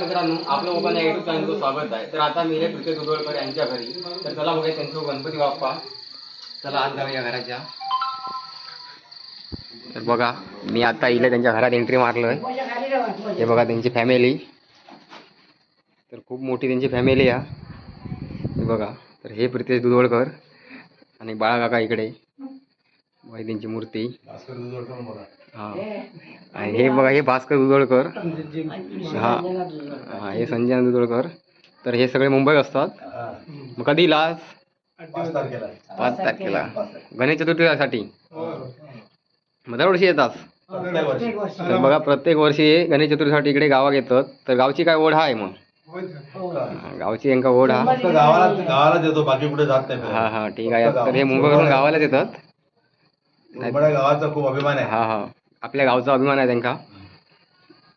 मित्रांनो आपलं ओपन या युट्यूब चॅनलचं स्वागत आहे. तर आता मी हे पृथ्वी दुधवळकर यांच्या घरी. तर चला बघा त्यांचं गणपती बाप्पा. चला आज जाऊया घराच्या. तर बघा मी आता इले त्यांच्या घरात एंट्री मारलोय. हे बघा त्यांची फॅमिली तर खूप मोठी त्यांची फॅमिली आहे. हे बघा तर हे प्रितेश दुधवळकर आणि बाळा काका इकडे. त्यांची मूर्ती. हा. आणि हे बघा हे भास्कर दुधवळकर हा. हा हे संजय दुधवळकर तर हे सगळे मुंबईत असतात. मग कधी लास पाच तारखेला. गणेश चतुर्थीसाठी. मग दरवर्षी येतात. तर बघा प्रत्येक वर्षी गणेश चतुर्थीसाठी इकडे गावात येतात. तर गावची काय ओढ आहे मग? हा, गावची यांका ओढ हा. गावाला देतो बाकी कुठे जात नाही हा हा ठीक आहे. तर हे मुंबईवरून गावालाच येतात. उरमडा गावाचा खूप अभिमान आहे. हा हा. आपल्या गावचा अभिमान आहे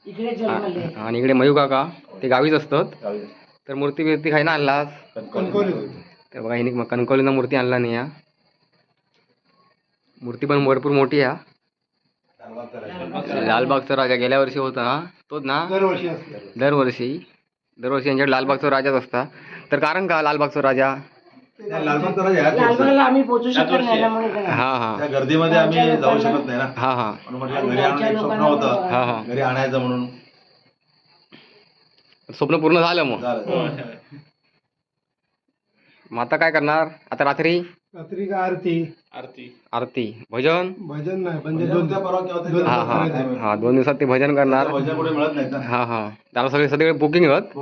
इकडे हा, जन्मले आणि इकडे मयू काका ते गावीच असतात. गावी. तर मूर्ती बिर्ती खाय ना आणलास? कणकवली. तर बघा हिने कणकवलीनं मूर्ती आणला नाही हा मूर्ती पण भरपूर मोठी आहे लालबागचा राजा. लालबागचा राजा. गेल्या वर्षी होता ना तोच ना? दरवर्षी असते. दरवर्षी. दरवर्षी यांच्याकडे लालबागचा राजाच असता. तर कारण का लालबागचा राजा? लालबागला आम्ही पोहोचू शकत नाही ना म्हणून. हा हा. त्या गर्दीमध्ये आम्ही जाऊ शकत नाही ना. हा हा. म्हणून म्हटलं घरी आणून एक स्वप्न होतं. हा हा. घरी आणायचं म्हणून. स्वप्न पूर्ण झालं मग. झालं मग आता काय करणार? आता रात्री? रात्री का आरती? आरती. भजन? भजन नाही म्हणजे दोन केव्हा तरी दोन हा हा. हा दोन दिवसात ते भजन करणार. भजन कुठे मिळत नाही ना हा हा. त्याला सगळे सगळे बुकिंग होत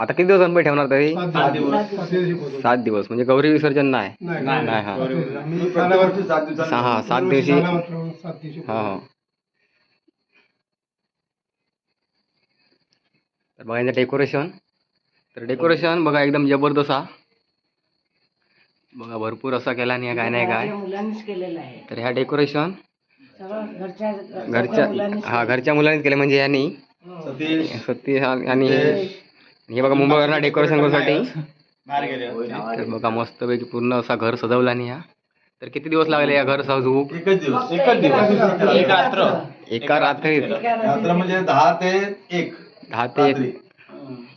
आता किती दिवस गणपती ठेवणार तरी? सात दिवस. सात दिवस. म्हणजे गौरी विसर्जन नाही? नाही. नाही हा. वर्षी सात दिवसांनी. हा सात दरवर्षी दिवशी. झाला मात्र सात दिवशी हा हा. तर बघा यांचं डेकोरेशन तर डेकोरेशन बघा एकदम जबरदस्त हा. बघा भरपूर असा केला नाही काय नाही काय. मुलांनीच केलेलं आहे. तर ह्या डेकोरेशन सगळं घरच्या घरच्या मुलांनीच हा घरच्या मुलांनीच केले म्हणजे यांनी सतीश. सत्य आणि हे हे बघा मुंबईवरनं डेकोरेशन करूसाठी. बघा मस्तपैकी पूर्ण असा घर सजवला नाही हा तर किती दिवस लागले या घर सजवू? एकच दिवस एकच दिवस. एक रात्र. एका रात्रीत रात्र. म्हणजे दहा ते एक. दहा ते एक. रात्री.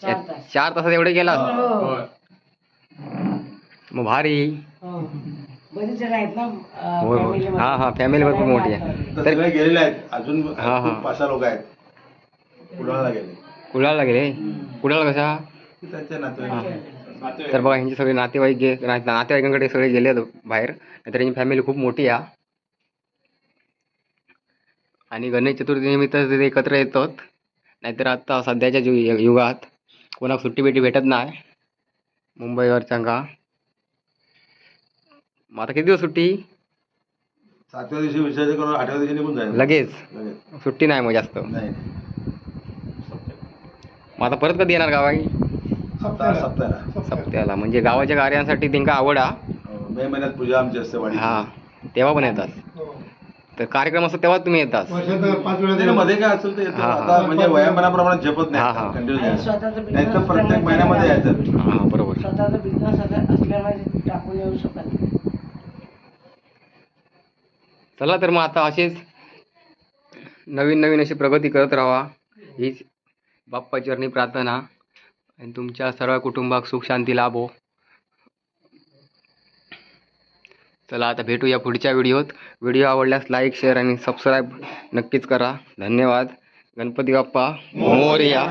चार तास. चार तासात एवढे गेला हो. मग भारी हो. बरेच जण आहेत ना अं, होय होयमध्ये. हा हा फॅमिली भरपूर मोठी आहे. तर सगळे गेलेले आहेत. अजून हा, हा. खूप पाच सहा लोक आहेत. कुडाळला गेले. कुडाळला गेले? कुडाळ कशा त्यांचे नातेवाईक तर बघा यांचे सगळे नातेवाईक गे ना- नातेवाईकांकडे सगळे गेले आहेत बाहेर. नाहीतर यांची फॅमिली खूप मोठी आहे. आणि गणेश चतुर्थी निमित्त ते एकत्र येतात. नाहीतर आता सध्याच्या जु युगात कोणाक सुट्टी बिट्टी भेटत नाही. मुंबईवरच्या का मग आता किती दिवस सुट्टी? सातव्या दिवशी विसर्जन करून आठव्या दिवशी निघून जायचं. लगेच? लगेच. सुट्टी नाही मग जास्त? नाही. मग आता परत कधी येणार गावाई सप्ताह सप्त्याला म्हणजे गावाच्या कार्यांसाठी त्यांना आवड हा? हो, मे महिन्यात पूजा आमची असते वाडी हा. तेव्हा पण येतात. हो. तर कार्यक्रम असतो तेव्हा तुम्ही येतात. वर्षात पाच वेळा नाही, मध्ये काय असेल ते येतो. हा, हा. आता म्हणजे वयामानाप्रमाणे झेपत हा, हा. नाही कंटिन्यू आणि स्वतःचा नाही. तर business प्रत्येक महिन्यामध्ये यायचं हा बरोबर. स्वतःचा बिझनेस असल्यामुळे टाकून येऊ शकत नाही. चला तर मग आता असेच नवीन नवीन अशी प्रगती करत राहा. हीच बाप्पा चरणी प्रार्थना. आणि तुमच्या सर्व कुटुंबाक सुख शांती लाभो. चला आता भेटूया पुढच्या व्हिडिओत. व्हिडिओ आवडल्यास लाईक शेअर आणि सबस्क्राईब नक्कीच करा. धन्यवाद. गणपती बाप्पा. मोरया.